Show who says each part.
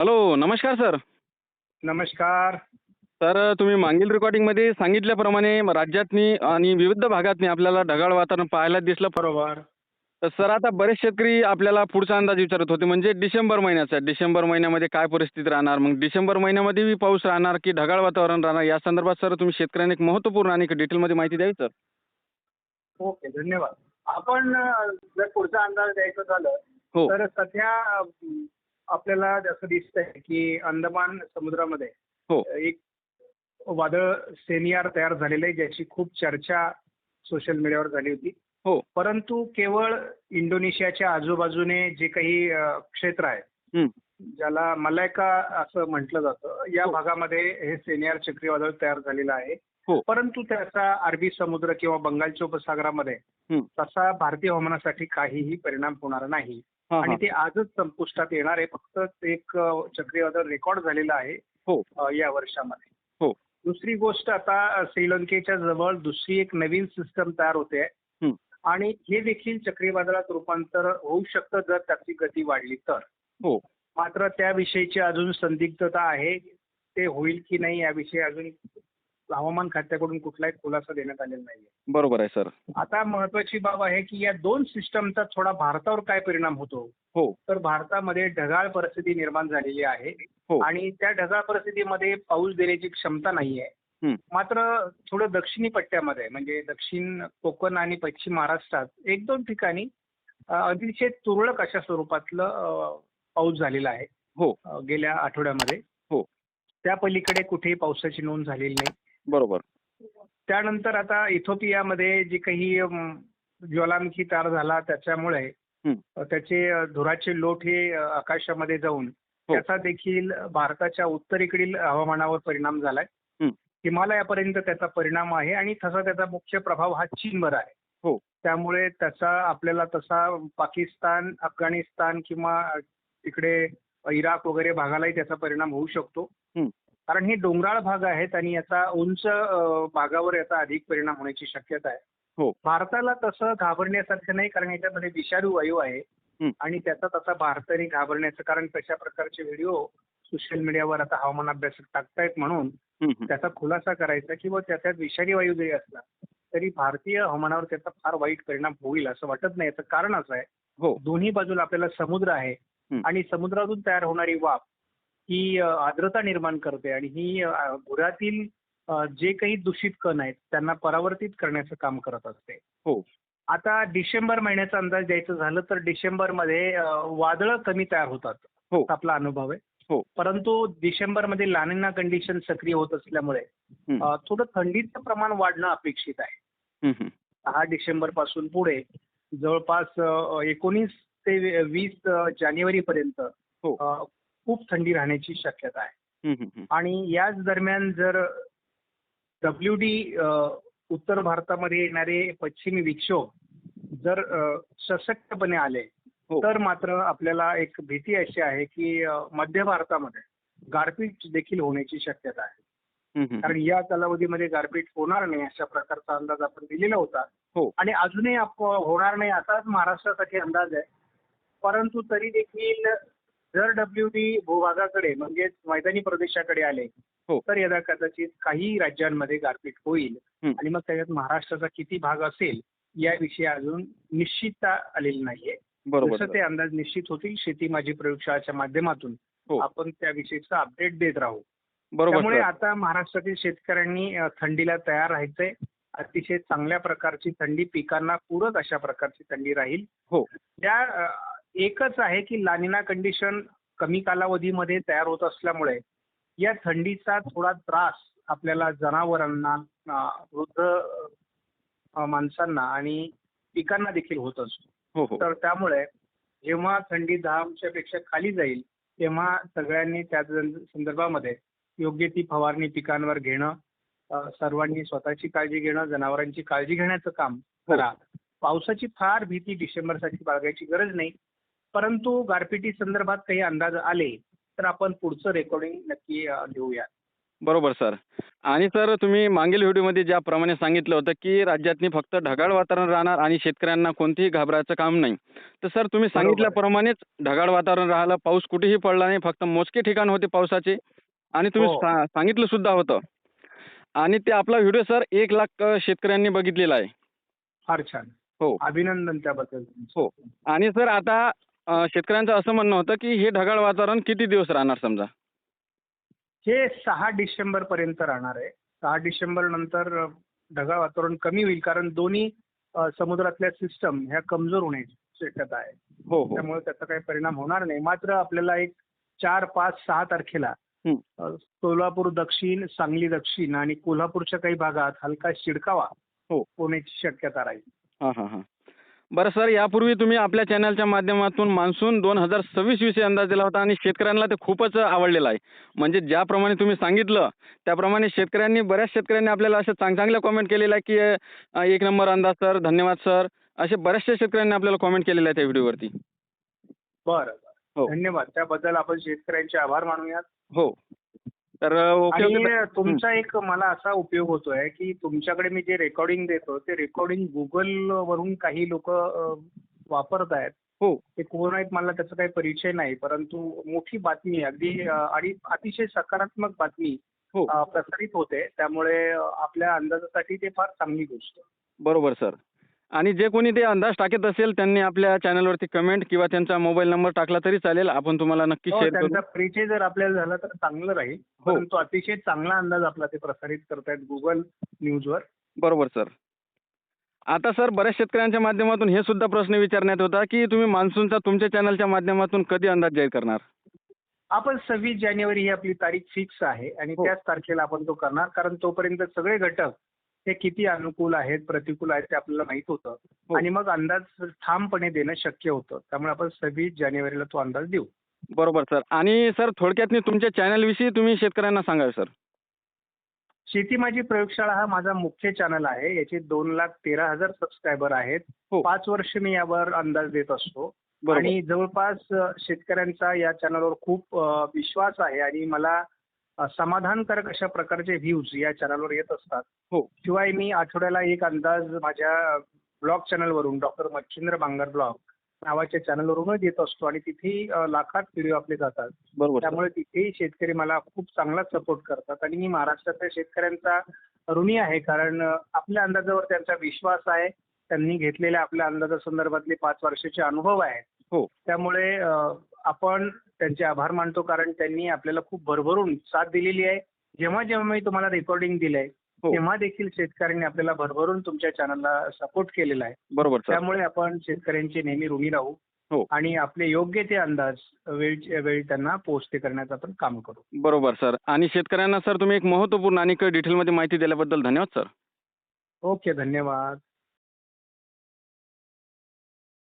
Speaker 1: Hello नमस्कार sir.
Speaker 2: नमस्कार.
Speaker 1: तर तुम्ही मागील रेकॉर्डिंगमध्ये सांगितल्याप्रमाणे राज्यातनी आणि विविध भागातनी आपल्याला ढगाळ वातावरण पाहायला दिसलं.
Speaker 2: बरोबर.
Speaker 1: तर सर आता बरेच शेतकरी आपल्याला पुढचा अंदाज विचारत होते म्हणजे डिसेंबर महिन्याचा. डिसेंबर महिन्यामध्ये काय परिस्थिती राहणार? मग डिसेंबर महिन्यामध्ये बी पाऊस राहणार की ढगाळ वातावरण राहणार? या संदर्भात सर तुम्ही शेतकऱ्यांना एक महत्त्वपूर्ण आणि डिटेलमध्ये माहिती द्यावी सर.
Speaker 2: ओके धन्यवाद. आपण जर पुढचा अंदाज द्यायचं झालं
Speaker 1: हो.
Speaker 2: तर सध्या आपल्याला असं दिसतंय की अंदमान समुद्रामध्ये
Speaker 1: हो
Speaker 2: एक वादळ सेनियार तयार झालेलं आहे ज्याची खूप चर्चा सोशल मीडियावर झाली होती
Speaker 1: हो
Speaker 2: परंतु केवळ इंडोनेशियाच्या आजूबाजूने जे काही क्षेत्र आहे
Speaker 1: हं.
Speaker 2: ज्याला मलायका असं म्हटलं जातं या
Speaker 1: हो.
Speaker 2: भागामध्ये हे सेनियार चक्रीवादळ तयार झालेलं आहे
Speaker 1: हो.
Speaker 2: परंतु त्याचा अरबी समुद्र किंवा बंगालच्या उपसागरामध्ये. तसा भारतीय हवामानासाठी काहीही परिणाम होणार नाही आणि ते आजच संपुष्टात येणार आहे. फक्त एक चक्रीवादळ रेकॉर्ड झालेलं आहे
Speaker 1: हो.
Speaker 2: या वर्षामध्ये.
Speaker 1: हो.
Speaker 2: दुसरी गोष्ट आता श्रीलंकेच्या जवळ दुसरी एक नवीन सिस्टम तयार होते. आणि हे देखील चक्रीवादळात रूपांतर होऊ शकतं जर त्याची गती वाढली तर.
Speaker 1: हो.
Speaker 2: मात्र त्याविषयीची अजून संदिग्धता आहे. ते होईल की नाही याविषयी अजून हवामान खात्याकडून कुठलाही खुलासा देण्यात आलेला नाहीये.
Speaker 1: बरोबर आहे सर.
Speaker 2: आता महत्वाची बाब आहे की या दोन सिस्टमचा थोडा भारतावर काय परिणाम होतो?
Speaker 1: हो.
Speaker 2: तर भारतामध्ये ढगाळ परिस्थिती निर्माण झालेली आहे
Speaker 1: हो.
Speaker 2: आणि त्या ढगाळ परिस्थितीमध्ये पाऊस देण्याची क्षमता नाहीये.
Speaker 1: हं.
Speaker 2: मात्र थोडं दक्षिणी पट्ट्यामध्ये म्हणजे दक्षिण कोकण आणि पश्चिम महाराष्ट्रात एक दोन ठिकाणी अ, अतिशय तुरळक अशा स्वरूपातलं अ, पाऊस झालेला आहे.
Speaker 1: हो.
Speaker 2: अ, गेल्या आठवड्यामध्ये.
Speaker 1: हो.
Speaker 2: त्या पलीकडे कुठेही पावसाची नोंद झालेली नाही.
Speaker 1: बरोबर
Speaker 2: त्यानंतर आता इथोपियामध्ये जे काही ज्वालामुखी तयार झाला त्याच्यामुळे
Speaker 1: हं.
Speaker 2: त्याचे धुराचे लोट हे आकाशामध्ये जाऊन
Speaker 1: हो.
Speaker 2: त्याचा देखील भारताच्या उत्तरेकडील हवामानावर परिणाम झालाय
Speaker 1: हं.
Speaker 2: हिमालयापर्यंत त्याचा परिणाम आहे आणि तसा त्याचा मुख्य प्रभाव हा चीनवर आहे
Speaker 1: हो
Speaker 2: त्यामुळे त्याचा आपल्याला तसा पाकिस्तान अफगाणिस्तान किंवा तिकडे इराक वगैरे भागालाही त्याचा परिणाम होऊ शकतो. कारण हे डोंगराळ भाग आहेत आणि याचा उंच भागावर याचा अधिक परिणाम होण्याची शक्यता आहे
Speaker 1: हो
Speaker 2: भारताला तसं घाबरण्यासारखं नाही कारण याच्यामध्ये विषारू वायू आहे. आणि त्याचा तसा भारताने घाबरण्याचं कारण तशा प्रकारचे व्हिडिओ सोशल मीडियावर आता हवामान अभ्यासक टाकतायत म्हणून. त्याचा खुलासा करायचा किंवा त्याच्यात विषारी वायू जरी असला तरी भारतीय हवामानावर त्याचा फार वाईट परिणाम होईल असं वाटत नाही याचं कारण असं आहे
Speaker 1: हो
Speaker 2: दोन्ही बाजूला आपल्याला समुद्र आहे. आणि समुद्रातून तयार होणारी वाफ ही आर्द्रता निर्माण करते आणि ही धुरातील अ, जे काही दूषित कण आहेत त्यांना परावर्तित करण्याचं काम करत असते.
Speaker 1: हो.
Speaker 2: आता डिसेंबर महिन्याचा अंदाज द्यायचं झालं तर डिसेंबरमध्ये वादळं कमी तयार होतात.
Speaker 1: हो.
Speaker 2: आपला अनुभव आहे.
Speaker 1: हो.
Speaker 2: परंतु डिसेंबरमध्ये लानिना कंडिशन सक्रिय होत असल्यामुळे थोडं थंडीचं प्रमाण वाढणं अपेक्षित आहे.
Speaker 1: हं, हं.
Speaker 2: दहा डिसेंबरपासून पुढे जवळपास एकोणीस ते वीस अ, जानेवारीपर्यंत
Speaker 1: हो.
Speaker 2: खूप थंडी राहण्याची शक्यता आहे. आणि याच दरम्यान जर डब्ल्यू डी उत्तर भारतामध्ये येणारे पश्चिमी विक्षोभ जर सशक्तपणे आले
Speaker 1: हो.
Speaker 2: तर मात्र आपल्याला एक भीती अशी आहे की मध्य भारतामध्ये गारपीट देखील होण्याची शक्यता आहे. कारण या कालावधीमध्ये गारपीट होणार नाही अशा प्रकारचा अंदाज आपण दिलेला होता.
Speaker 1: हो.
Speaker 2: आणि अजूनही होणार नाही असाच महाराष्ट्रासाठी अंदाज आहे. परंतु तरी देखील जर डब्ल्यू डी भूभागाकडे म्हणजेच मैदानी प्रदेशाकडे आले
Speaker 1: हो.
Speaker 2: तर यदा कदाचित काही राज्यांमध्ये गारपीट होईल.
Speaker 1: हं.
Speaker 2: आणि मग त्याच्यात महाराष्ट्राचा किती भाग असेल याविषयी अजून निश्चितता आलेली नाहीये.
Speaker 1: बरोबर
Speaker 2: जसं ते अंदाज निश्चित होतील शेती माझी प्रयोगशाळाच्या माध्यमातून
Speaker 1: हो.
Speaker 2: आपण त्याविषयीचं अपडेट देत राहू.
Speaker 1: बरोबर
Speaker 2: त्यामुळे
Speaker 1: सर.
Speaker 2: आता महाराष्ट्रातील शेतकऱ्यांनी अ, थंडीला तयार राहायचंय. अतिशय चांगल्या प्रकारची थंडी पिकांना पूरक अशा प्रकारची थंडी राहील.
Speaker 1: हो.
Speaker 2: त्या अ, एकच आहे की लानिना कंडिशन कमी कालावधीमध्ये तयार होत असल्यामुळे या थंडीचा थोडा त्रास आपल्याला जनावरांना वृद्ध माणसांना आणि पिकांना देखील होत असतो.
Speaker 1: हो हो.
Speaker 2: तर त्यामुळे जेव्हा थंडी दहा अंशापेक्षा खाली जाईल तेव्हा सगळ्यांनी त्या संदर्भामध्ये योग्य ती फवारणी पिकांवर घेणं सर्वांनी स्वतःची काळजी घेणं जनावरांची काळजी घेण्याचं काम करा. पावसाची फार भीती डिसेंबरसाठी बाळगायची गरज नाही. परंतु गारपिटी संदर्भात काही अंदाज आले तर आपण पुढचं रेकॉर्डिंग नक्की घेऊया
Speaker 1: बरोबर सर आणि सर तुम्ही मागील व्हिडिओमध्ये ज्याप्रमाणे सांगितलं होतं की राज्यातनी फक्त ढगाळ वातावरण राहणार आणि शेतकऱ्यांना कोणतेही घाबरायचं काम नाही तर सर तुम्ही. सांगितल्याप्रमाणेच ढगाळ वातावरण राहिलं पाऊस कुठेही पडला नाही फक्त मोजके ठिकाण होते पावसाचे आणि तुम्ही
Speaker 2: हो.
Speaker 1: सांगितलं सुद्धा होतं आणि ते आपला व्हिडिओ सर एक लाख शेतकऱ्यांनी बघितलेला आहे
Speaker 2: फार छान
Speaker 1: हो.
Speaker 2: अभिनंदन त्याबद्दल
Speaker 1: हो. आणि सर आता शेतकऱ्यांचं असं म्हणणं होतं की हे ढगाळ वातावरण किती दिवस राहणार समजा?
Speaker 2: हे सहा डिसेंबर पर्यंत राहणार आहे. सहा डिसेंबर नंतर ढगाळ वातावरण कमी होईल कारण दोन्ही समुद्रातल्या सिस्टम ह्या कमजोर होण्याची शक्यता आहे.
Speaker 1: हो हो.
Speaker 2: त्यामुळे त्याचा काही परिणाम होणार नाही. मात्र आपल्याला एक चार पाच सहा तारखेला सोलापूर दक्षिण सांगली दक्षिण आणि कोल्हापूरच्या काही भागात हलका शिडकावा
Speaker 1: हो.
Speaker 2: होण्याची शक्यता राहील.
Speaker 1: बरं सर यापूर्वी तुम्ही आपल्या चॅनलच्या माध्यमातून मान्सून दोन हजार सव्वीस विषयी अंदाज दिला होता आणि शेतकऱ्यांना ते खूपच आवडलेलं आहे. म्हणजे ज्याप्रमाणे तुम्ही सांगितलं त्याप्रमाणे शेतकऱ्यांनी बऱ्याच शेतकऱ्यांनी आपल्याला अशा चांग चांगल्या कॉमेंट केलेल्या आहे की एक नंबर अंदाज सर धन्यवाद सर. असे बऱ्याचशा शेतकऱ्यांनी आपल्याला कॉमेंट केलेलं आहे त्या व्हिडिओवरती
Speaker 2: बरं.
Speaker 1: हो.
Speaker 2: धन्यवाद. त्याबद्दल आपण शेतकऱ्यांचे आभार मानूयात.
Speaker 1: हो. तर ओके
Speaker 2: तुमचा एक मला असा उपयोग होतोय की तुमच्याकडे मी जे रेकॉर्डिंग देतो ते रेकॉर्डिंग गुगल वरून काही लोक वापरत आहेत
Speaker 1: हो.
Speaker 2: ते कोण आहेत मला त्याचा काही परिचय नाही परंतु मोठी बातमी अगदी आणि अतिशय सकारात्मक बातमी
Speaker 1: हो.
Speaker 2: प्रसारित होते त्यामुळे आपल्या अंदाजासाठी ते फार चांगली गोष्ट.
Speaker 1: बरोबर सर आणि जे कोणी ते अंदाज टाकत असेल त्यांनी आपल्या चॅनलवरती कमेंट किंवा त्यांचा मोबाईल नंबर टाकला तरी चालेल. आपण तुम्हाला नक्की
Speaker 2: हो,
Speaker 1: शेअर करू.
Speaker 2: त्यांचा परिचय जर आपल्याला झाला तर चांगलं राहील.
Speaker 1: हो.
Speaker 2: परंतु अतिशय चांगला अंदाज आपला ते प्रसारित करतायत गुगल न्यूजवर
Speaker 1: बरोबर सर. आता सर बऱ्याच शेतकऱ्यांच्या माध्यमातून हे सुद्धा प्रश्न विचारण्यात होता की तुम्ही मान्सूनचा तुमच्या चॅनलच्या माध्यमातून कधी अंदाज जाहीर करणार?
Speaker 2: आपण सव्वीस जानेवारी ही आपली तारीख फिक्स आहे आणि
Speaker 1: हो.
Speaker 2: त्याच तारखेला आपण तो करणार. कारण तोपर्यंत सगळे घटक हे किती अनुकूल आहेत प्रतिकूल आहेत ते आपल्याला माहीत होतं.
Speaker 1: हो.
Speaker 2: आणि मग अंदाज ठामपणे देणं शक्य होतं. त्यामुळे आपण सव्वीस जानेवारीला तो अंदाज देऊ.
Speaker 1: बरोबर सर. आणि सर थोडक्यात तुमच्या चॅनलविषयी तुम्ही शेतकऱ्यांना सांगा सर.
Speaker 2: शेती माझी प्रयोगशाळा हा माझा मुख्य चॅनल आहे. याचे दोन लाख तेरा हजार सबस्क्रायबर आहेत.
Speaker 1: हो.
Speaker 2: पाच वर्ष मी यावर अंदाज देत असतो. आणि जवळपास शेतकऱ्यांचा या चॅनलवर खूप विश्वास आहे. आणि मला समाधानकारक अशा प्रकारचे व्ह्यूज या चॅनलवर येत असतात
Speaker 1: हो.
Speaker 2: शिवाय मी आठवड्याला एक अंदाज माझ्या ब्लॉग चॅनलवरून डॉक्टर मच्छिंद्र बांगर ब्लॉग नावाच्या चॅनलवरूनच येत असतो आणि तिथेही अ, लाखात व्हिडिओ आपले जातात
Speaker 1: बरोबर.
Speaker 2: त्यामुळे तिथेही शेतकरी मला खूप चांगला सपोर्ट करतात आणि मी महाराष्ट्रातल्या शेतकऱ्यांचा ऋणी आहे कारण आपल्या अंदाजावर त्यांचा विश्वास आहे त्यांनी घेतलेल्या आपल्या अंदाजासंदर्भातले पाच वर्षाचे अनुभव आहेत
Speaker 1: हो.
Speaker 2: त्यामुळे आपण त्यांचे आभार मानतो कारण त्यांनी आपल्याला खूप भरभरून साथ दिलेली आहे. जेव्हा जेव्हा मी तुम्हाला रेकॉर्डिंग दिलंय
Speaker 1: हो.
Speaker 2: तेव्हा देखील शेतकऱ्यांनी आपल्याला भरभरून तुमच्या चॅनलला सपोर्ट केलेला आहे.
Speaker 1: बरोबर
Speaker 2: त्यामुळे आपण शेतकऱ्यांचे नेहमी ऋणी राहू
Speaker 1: हो.
Speaker 2: आणि आपले योग्य ते अंदाज वेळच्या वेळी त्यांना पोहोचते करण्याचं आपण काम करू.
Speaker 1: बरोबर सर. आणि शेतकऱ्यांना सर तुम्ही एक महत्त्वपूर्ण आणि डिटेलमध्ये माहिती दिल्याबद्दल धन्यवाद सर.
Speaker 2: ओके धन्यवाद.